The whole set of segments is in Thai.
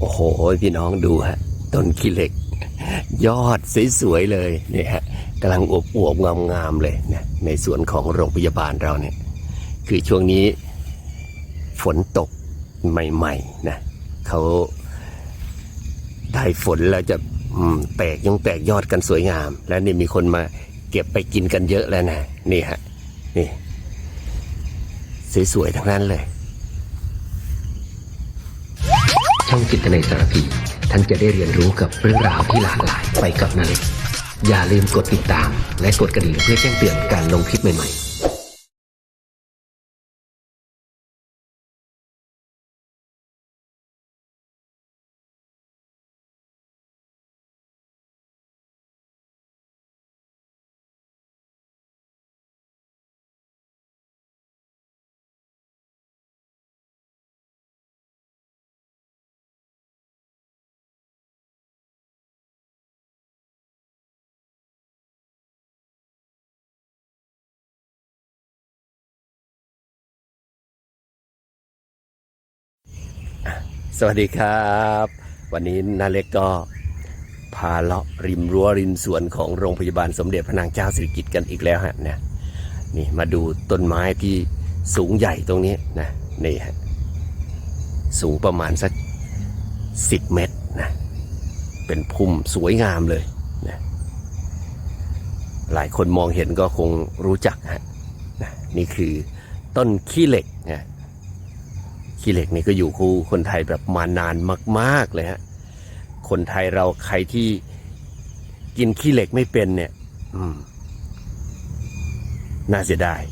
โอ้โห พี่น้องดูฮะต้นขี้เหล็ก ยอดสวยๆเลยเนี่ยฮะกำลังอวบอวบๆงามๆเลยนะในสวนของโรงพยาบาลเราเนี่ย คือช่วงนี้ฝนตกใหม่ๆนะเขาได้ฝนแล้วจะแตกยงแตกยอดกันสวยงาม แล้วนี่มีคนมาเก็บไปกินกันเยอะแล้วนะนี่ฮะนี่สวยๆทั้งนั้นเลย ช่องจิตนาสารพี ท่านจะได้เรียนรู้กับเรื่องราวที่หลากหลายไปกับนาเล็กอย่าลืมกดติดตาม และกดกระดิ่งเพื่อแจ้งเตือนการลงคลิปใหม่ๆ สวัสดีครับ วันนี้นาเล็กก็พาเลาะริมรั้วริมสวนของโรงพยาบาลสมเด็จพระนางเจ้าสิริกิติ์กันอีกแล้วฮะเนี่ยนี่มาดูต้นไม้ที่สูงใหญ่ตรงนี้นะนี่ฮะสูงประมาณสักสิบเมตรนะเป็นพุ่มสวยงามเลยนะหลายคนมองเห็นก็คงรู้จักฮะนะนี่คือต้นขี้เหล็กนะ ขี้เหล็กนี่ก็อยู่คู่คนไทยแบบมานานมาก ๆเลยฮะคนไทยเราใครที่กินขี้เหล็กไม่เป็นเนี่ย อืม น่าเสียดาย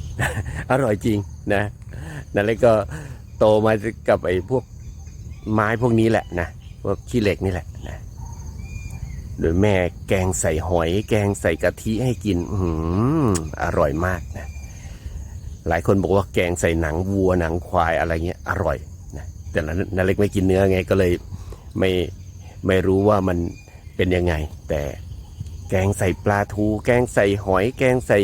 อร่อยจริงนะนั่นเลยก็โตมากับไอ้พวกไม้พวกนี้แหละนะพวกขี้เหล็กนี่แหละนะโดยแม่แกงใส่หอย แกงใส่กะทิให้กิน อืมอร่อยมากนะ หลายคนบอกว่าแกงใส่หนังวัวหนังควายอะไรเงี้ยอร่อยนะแต่นาเล็กไม่กินเนื้อไงก็เลยไม่ไม่รู้ว่ามันเป็นยังไง แต่แกงใส่ปลาทู แกงใส่หอย แกงใส่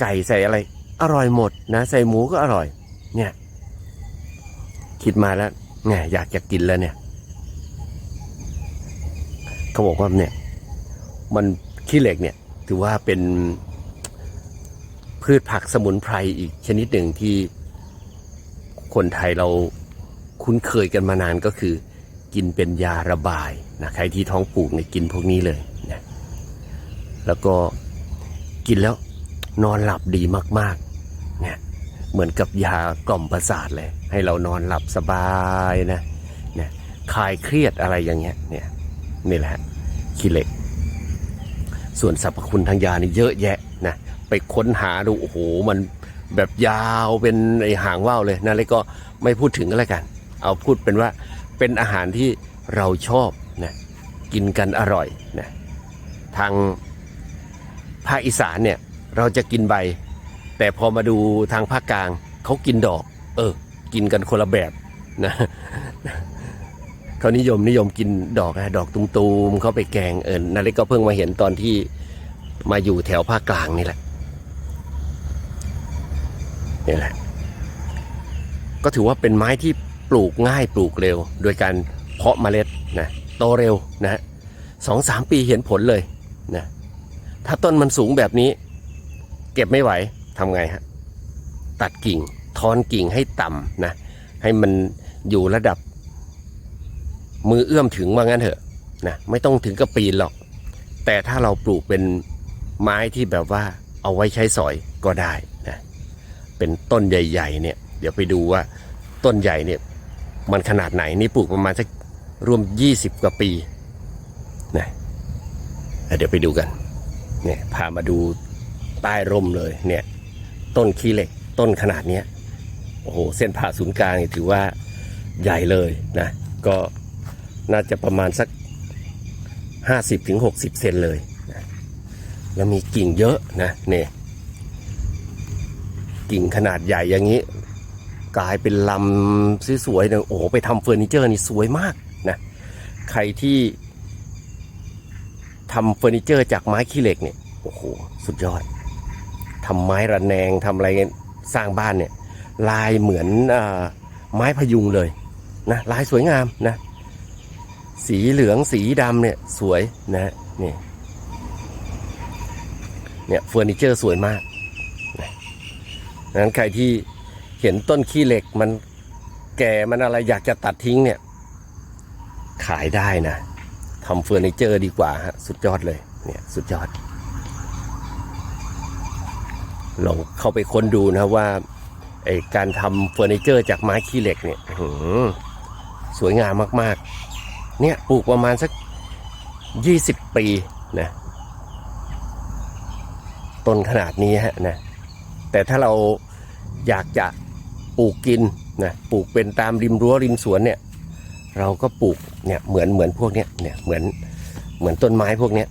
ไก่ใส่อะไร อร่อยหมดนะ ใส่หมูก็อร่อย เนี่ย คิดมาแล้วไงอยากจะกินแล้วเนี่ยเขาบอกว่าเนี่ย มันขี้เหล็กเนี่ย ถือว่าเป็น พืชผักสมุนไพรอีกชนิดหนึ่งที่คนไทยเราคุ้นเคยกันมานานก็คือ กินเป็นยาระบายนะใครที่ท้องผูกเนี่ยกินพวกนี้เลยนะแล้วก็กินแล้วนอนหลับดีมากๆเนี่ยเหมือนกับยากล่อมประสาทเลย ให้เรานอนหลับสบายนะเนี่ยคลายเครียดอะไรอย่างเงี้ยเนี่ยนี่แหละฮะขี้เหล็ก ส่วนสรรพคุณทางยานี่เยอะแยะนะ ไปค้นหาดูโอ้โหมันแบบยาวเป็นไอหางว่าวเลยนะแล้วก็ไม่พูดถึงก็แล้วกัน เอาพูดเป็นว่าเป็นอาหารที่เราชอบนะกินกันอร่อยนะทางภาคอีสานเนี่ยเราจะกินใบ แต่พอมาดูทางภาคกลางเขากินดอก เออ กินกันคนละแบบนะเขานิยมนิยมกินดอกนะดอกตุมๆเขาไปแกงเออนาเล็กก็เพิ่งมาเห็นตอนที่มาอยู่แถวภาคกลางนี่แหละ นี่แหละ ก็ถือว่าเป็นไม้ที่ปลูกง่ายปลูกเร็ว โดยการเพาะเมล็ดนะโตเร็วนะสองสามปีเห็นผลเลยนะถ้าต้นมันสูงแบบนี้ เก็บไม่ไหวทำไงฮะตัดกิ่งทอนกิ่งให้ต่ำนะให้มันอยู่ระดับ มือเอื้อมถึงว่างั้นเถอะนะไม่ต้องถึงกับปีนหรอก แต่ถ้าเราปลูกเป็นไม้ที่แบบว่าเอาไว้ใช้สอยก็ได้ เป็นต้นใหญ่ๆเนี่ยเดี๋ยวไปดูว่าต้นใหญ่เนี่ยมันขนาดไหนนี่ปลูกประมาณสักรวม 20 กว่าปีนะเดี๋ยวไปดูกันเนี่ยพามาดูใต้ร่มเลยเนี่ยต้นขี้เหล็กต้นขนาดเนี้ยโอ้โหเส้นผ่าศูนย์กลางถือว่าใหญ่เลยนะก็น่าจะประมาณสัก 50ถึง60 เซนเลยนะแล้วมีกิ่งเยอะนะเนี่ย กิ่งขนาดใหญ่อย่างนี้ กลายเป็นลำสวยๆเนี่ยโอ้โหไปทำเฟอร์นิเจอร์นี่สวยมากนะใครที่ทำเฟอร์นิเจอร์จากไม้ขี้เหล็กเนี่ยโอ้โหสุดยอดทำไม้ระแนงทำอะไรสร้างบ้านเนี่ยลายเหมือนอไม้พยุงเลยนะลายสวยงามนะสีเหลืองสีดำเนี่ยสวยนะนี่เนี่ยเฟอร์นิเจอร์สวยมาก ดังนั้นใครที่เห็นต้นขี้เหล็กมันแก่มันอะไรอยากจะตัดทิ้งเนี่ย ขายได้นะทำเฟอร์นิเจอร์ดีกว่าฮะสุดยอดเลยเนี่ยสุดยอด ลองเข้าไปค้นดูนะว่าไอการทำเฟอร์นิเจอร์จากไม้ขี้เหล็กเนี่ยสวยงามมากๆ เนี่ยปลูกประมาณสักยี่สิบปีนะต้นขนาดนี้ฮะนะ แต่ถ้าเราอยากจะปลูกกินนะปลูกเป็นตามริมรั้วริมสวนเนี่ยเราก็ปลูกเนี่ยเหมือนเหมือนพวกเนี้ยเนี่ยเหมือนเหมือนต้นไม้พวกเนี้ย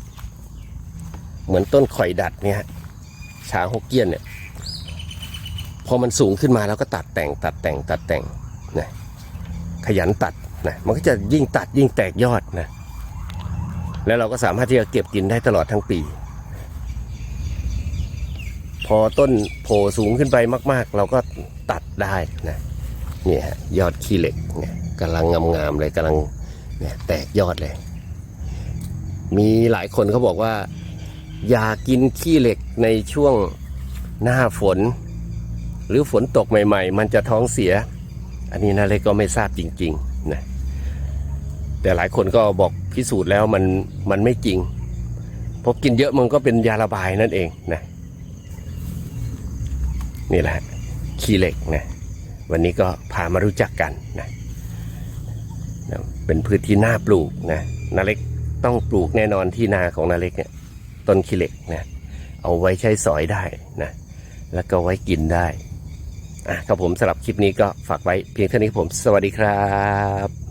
เหมือนต้นข่อยดัดเนี่ยชาฮกเกี้ยนเนี่ยพอมันสูงขึ้นมาแล้วก็ตัดแต่งตัดแต่งตัดแต่งนะขยันตัดนะมันก็จะยิ่งตัดยิ่งแตกยอดนะแล้วเราก็สามารถที่จะเก็บกินได้ตลอดทั้งปี พอต้นโผล่สูงขึ้นไปมาก ๆ เราก็ตัดได้นะเนี่ยฮะยอดขี้เหล็กเนี่ยกำลังงามๆเลยกำลังเนี่ยแตกยอดเลย มีหลายคนเขาบอกว่า อย่ากินขี้เหล็กในช่วงหน้าฝน หรือฝนตกใหม่ ๆ มันจะท้องเสีย อันนี้นาเล็กก็ไม่ทราบจริงๆนะแต่หลายคนก็บอกพิสูจน์แล้วมันมันไม่จริงเพราะกินเยอะมันก็เป็นยาระบายนั่นเองนะ นี่แหละขี้เหล็กนะวันนี้ก็พามารู้จักกันนะนะเป็นพืชที่น่าปลูกนะนาเล็กต้องปลูกแน่นอนที่นาของนาเล็กเนี่ยต้นขี้เหล็กนะเอาไว้ใช้สอยได้นะแล้วก็ไว้กินได้อะครับผมสำหรับคลิปนี้ก็ฝากไว้เพียงเท่านี้ผม สวัสดีครับ